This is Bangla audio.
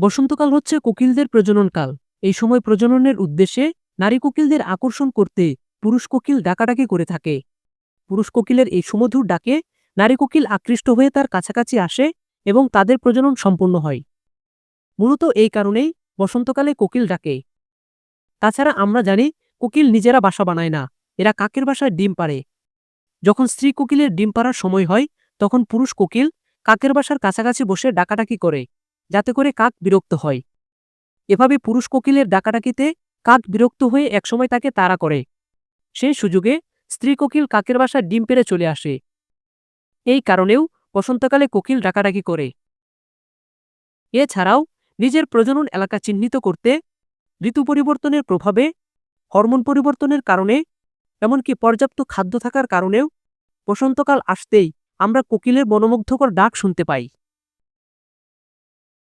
বসন্তকাল হচ্ছে কোকিলদের প্রজননকাল এই সময় প্রজননের উদ্দেশ্যে নারী কোকিলদের আকর্ষণ করতে পুরুষ কোকিল ডাকাডাকি করে থাকে। পুরুষ কোকিলের এই সুমধুর ডাকে নারী কোকিল আকৃষ্ট হয়ে তার কাছাকাছি আসে এবং তাদের প্রজনন সম্পূর্ণ হয়। মূলত এই কারণেই বসন্তকালে কোকিল ডাকে। তাছাড়া আমরা জানি, কোকিল নিজেরা বাসা বানায় না, এরা কাকের বাসায় ডিম পাড়ে। যখন স্ত্রী কোকিলের ডিম পাড়ার সময় হয়, তখন পুরুষ কোকিল কাকের বাসার কাছাকাছি বসে ডাকাডাকি করে। যাতে করে কাক বিরক্ত হয়। এভাবে পুরুষ কোকিলের ডাকাডাকিতে কাক বিরক্ত হয়ে একসময় তাকে তাড়া করে। সেই সুযোগে স্ত্রী কোকিল কাকের বাসায় ডিম পেড়ে চলে আসে। এই কারণেও বসন্তকালে কোকিল ডাকাডাকি করে। এছাড়াও নিজের প্রজনন এলাকা চিহ্নিত করতে ঋতু পরিবর্তনের প্রভাবে, হরমোন পরিবর্তনের কারণে, এমনকি পর্যাপ্ত খাদ্য থাকার কারণেও বসন্তকাল আসতেই আমরা কোকিলের মনোমুগ্ধকর ডাক শুনতে পাই।